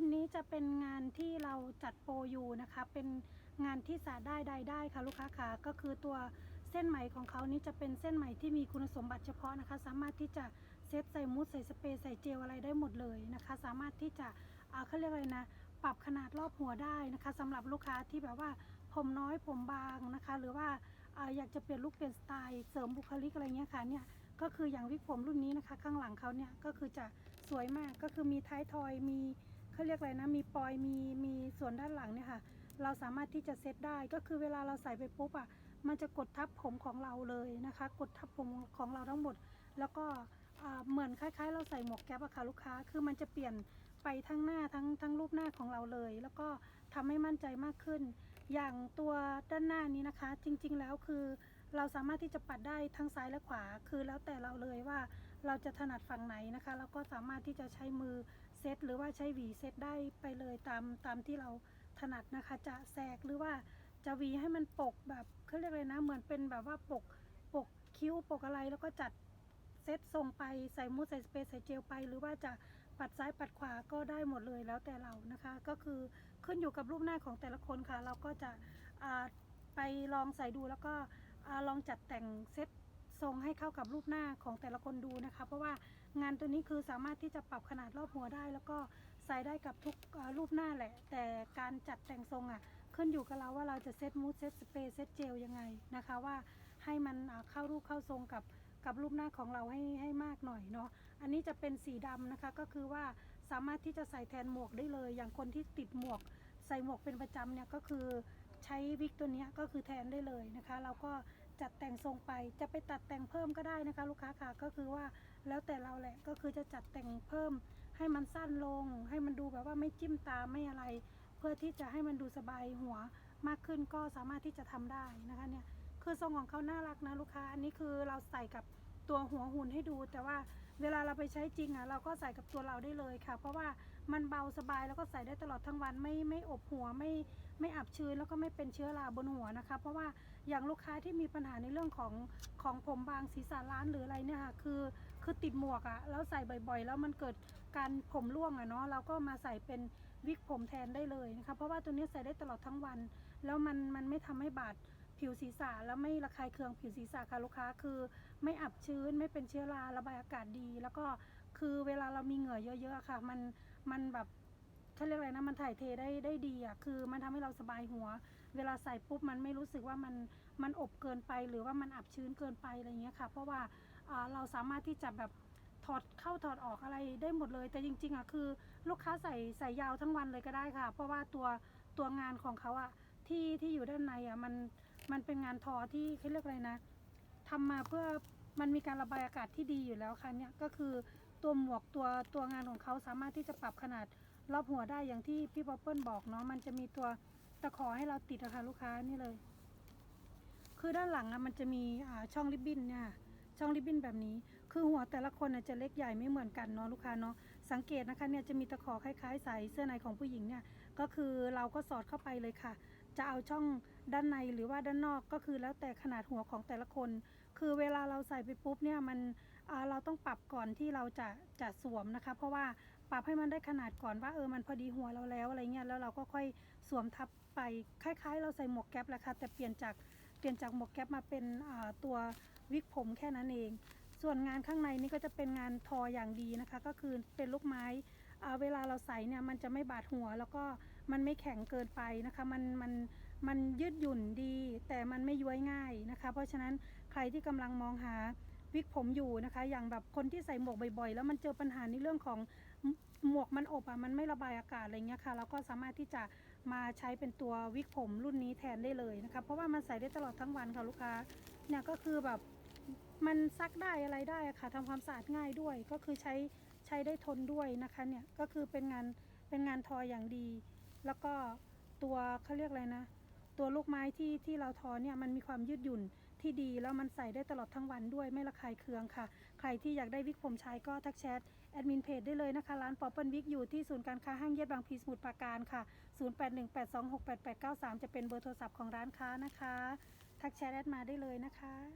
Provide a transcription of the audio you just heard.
รุ่นนี้จะเป็นงานที่เราจัดโปรอยู่นะคะ เป็นงานที่สาได้ใดได้ค่ะลูกค้าค่ะก็คือตัวเส้นไหมของเขานี้จะเป็นเส้นไหมที่มีคุณสมบัติเฉพาะนะคะ สามารถที่จะเซตใส่มูสใส่สเปรย์ใส่เจลอะไรได้หมดเลยนะคะ สามารถที่จะอ่าเขาเรียกอะไรนะ ปรับขนาดรอบหัวได้นะคะสำหรับลูกค้าที่แบบว่าผมน้อยผมบางนะคะ หรือว่าอยากจะเปลี่ยนลุคเปลี่ยนสไตล์เสริมบุคลิกอะไรเงี้ยค่ะเนี่ยก็คืออย่างวิกผมรุ่นนี้นะคะ ข้างหลังเขาเนี่ยก็คือจะสวยมากก็คือมีท้ายทอยมี เขาเรียกอะไรนะ มีปลอยมีมีส่วนด้านหลังเนี่ยค่ะ เราสามารถที่จะเซตได้ก็คือเวลาเราใส่ไปปุ๊บอะมันจะกดทับผมของเราเลยนะคะ กดทับผมของเราทั้งหมด แล้วก็เหมือนคล้ายๆ เราใส่หมวกแก๊ปอะค่ะลูกค้า คือมันจะเปลี่ยนไปทั้งหน้าทั้งทั้งรูปหน้าของเราเลย แล้วก็ทำให้มั่นใจมากขึ้น อย่างตัวด้านหน้านี้นะคะ จริงๆแล้วคือเราสามารถที่จะปัดได้ทั้งซ้ายและขวา คือแล้วแต่เราเลยว่าเราจะถนัดฝั่งไหนนะคะ แล้วก็สามารถที่จะใช้มือ เซตหรือว่าใช้หวีเซตได้ไปเลยตามตามที่เราถนัดนะคะ จะแสกหรือว่าจะหวีให้มันปกแบบเขาเรียกเลยนะ เหมือนเป็นแบบว่าปกปกคิ้วปกอะไรแล้วก็จัดเซตทรงไปใส่มูสใส่สเปรย์ใส่เจลไป หรือว่าจะปัดซ้ายปัดขวาก็ได้หมดเลยแล้วแต่เรานะคะ ก็คือขึ้นอยู่กับรูปหน้าของแต่ละคนค่ะ เราก็จะไปลองใส่ดูแล้วก็อลองจัดแต่งเซต ทรงให้เข้ากับรูปหน้าของแต่ละคนดูนะคะ เพราะว่างานตัวนี้คือสามารถที่จะปรับขนาดรอบหัวได้ แล้วก็ใส่ได้กับทุกรูปหน้าแหละ แต่การจัดแต่งทรงอะขึ้นอยู่กับเราว่าเราจะเซตมูสเซตสเปรย์เซตเจลยังไงนะคะว่าให้มันเข้ารูปเข้าทรงกับกับรูปหน้าของเราให้ให้มากหน่อยเนาะอันนี้จะเป็นสีดำนะคะก็คือว่าสามารถที่จะใส่แทนหมวกได้เลย อย่างคนที่ติดหมวก ใส่หมวกเป็นประจำเนี่ยก็คือใช้วิกตัวนี้ก็คือแทนได้เลยนะคะ เราก็ จัดแต่งทรงไป จะไปตัดแต่งเพิ่มก็ได้นะคะ ลูกค้าค่ะก็คือว่าแล้วแต่เราแหละก็คือจะจัดแต่งเพิ่ม ให้มันสั้นลง ให้มันดูแบบว่าไม่จิ้มตาไม่อะไร เพื่อที่จะให้มันดูสบายหัวมากขึ้นก็สามารถที่จะทำได้นะคะเนี่ยคือทรงของเขาน่ารักนะลูกค้า อันนี้คือเราใส่กับตัวหัวหุ่นให้ดู แต่ว่าเวลาเราไปใช้จริงอะเราก็ใส่กับตัวเราได้เลยค่ะ เพราะว่า มันเบาสบายแล้วก็ใส่ได้ตลอดทั้งวันไม่ไม่อบหัวไม่ไม่อับชื้นแล้วก็ไม่เป็นเชื้อราบนหัวนะคะ เพราะว่าอย่างลูกค้าที่มีปัญหาในเรื่องของของผมบางศีรษะล้านหรืออะไรเนี่ยค่ะคือคือติดหมวกอะแล้วใส่บ่อยๆ แล้วมันเกิดการผมร่วงอะเนาะเราก็มาใส่เป็นวิกผมแทนได้เลยนะคะเพราะว่าตัวนี้ใส่ได้ตลอดทั้งวัน แล้วมันมันไม่ทำให้บาดผิวศีรษะแล้วไม่ระคายเคืองผิวศีรษะค่ะลูกค้าคือไม่อับชื้นไม่เป็นเชื้อราระบายอากาศดี แล้วก็คือเวลาเรามีเหงื่อเยอะๆค่ะ มัน มันแบบเขาเรียกอะไรนะมันถ่ายเทได้ได้ดีอะคือมันทำให้เราสบายหัว เวลาใส่ปุ๊บมันไม่รู้สึกว่ามันมันอบเกินไปหรือว่ามันอับชื้นเกินไปอะไรเงี้ยค่ะ เพราะว่าเราสามารถที่จะแบบถอดเข้าถอดออกอะไรได้หมดเลย แต่จริงๆอะคือ ลูกค้าใส่ใส่ยาวทั้งวันเลยก็ได้ค่ะ เพราะว่าตัวตัวงานของเขาอะที่ที่อยู่ด้านในอะมันมันเป็นงานทอที่เขาเรียกอะไรนะทำมาเพื่อมันมีการระบายอากาศที่ดีอยู่แล้วค่ะเนี่ยก็คือ ตัวหมวกตัวตัวงานของเขาสามารถที่จะปรับขนาดรอบหัวได้อย่างที่พี่ป๊อปเปิลบอกเนาะมันจะมีตัวตะขอให้เราติดอะคะลูกค้านี่เลย คือด้านหลังอะมันจะมีอ่าช่องริบบิ้นเนี่ยช่องริบบิ้นแบบนี้ คือหัวแต่ละคนจะเล็กใหญ่ไม่เหมือนกันเนาะลูกค้าเนาะสังเกตนะคะเนี่ยจะมีตะขอคล้ายๆใส่เสื้อในของผู้หญิงเนี่ยก็คือเราก็สอดเข้าไปเลยค่ะ จะเอาช่องด้านในหรือว่าด้านนอกก็คือแล้วแต่ขนาดหัวของแต่ละคน คือเวลาเราใส่ไปปุ๊บเนี่ยมันเราต้องปรับก่อนที่เราจะจะสวมนะคะ เพราะว่าปรับให้มันได้ขนาดก่อนว่าเออมันพอดีหัวเราแล้วอะไรเงี้ยแล้วเราก็ค่อยสวมทับไปคล้าย ๆ เราใส่หมวกแก๊ปแหละค่ะแต่เปลี่ยนจากเปลี่ยนจากหมวกแก๊ปมาเป็นตัววิกผมแค่นั้นเอง ส่วนงานข้างในนี่ก็จะเป็นงานทออย่างดีนะคะ ก็คือเป็นลูกไม้เวลาเราใส่เนี่ยมันจะไม่บาดหัว แล้วก็มันไม่แข็งเกินไปนะคะ มันมัน มันยืดหยุ่นดี แต่มันไม่ย้วยง่ายนะคะ เพราะฉะนั้นใครที่กำลังมองหาวิกผมอยู่นะคะ อย่างแบบคนที่ใส่หมวกบ่อยๆ แล้วมันเจอปัญหาในเรื่องของหมวกมันอบอะมันไม่ระบายอากาศอะไรเงี้ยค่ะเราก็สามารถที่จะมาใช้เป็นตัววิกผมรุ่นนี้แทนได้เลยนะคะ เพราะว่ามันใส่ได้ตลอดทั้งวันค่ะลูกค้าเนี่ยก็คือแบบมันซักได้อะไรได้อะค่ะทำความสะอาดง่ายด้วย ก็คือใช้ใช้ได้ทนด้วยนะคะเนี่ยก็คือเป็นงานเป็นงานทออย่างดี แล้วก็ตัวเขาเรียกอะไรนะ ตัวลูกไม้ที่ที่เราทอเนี่ยมันมีความยืดหยุ่นที่ดีแล้วมันใส่ได้ตลอดทั้งวันด้วยไม่ระคายเคืองค่ะ ใครที่อยากได้วิกผมใช้ก็ทักแชทแอดมินเพจได้เลยนะคะ ร้านปอปเปิลวิกอยู่ที่ศูนย์การค้าห้างเย็ดบางพีสมุทรปราการค่ะ 0818268893 จะเป็นเบอร์โทรศัพท์ของร้านค้านะคะ ทักแชทแอดมาได้เลยนะคะ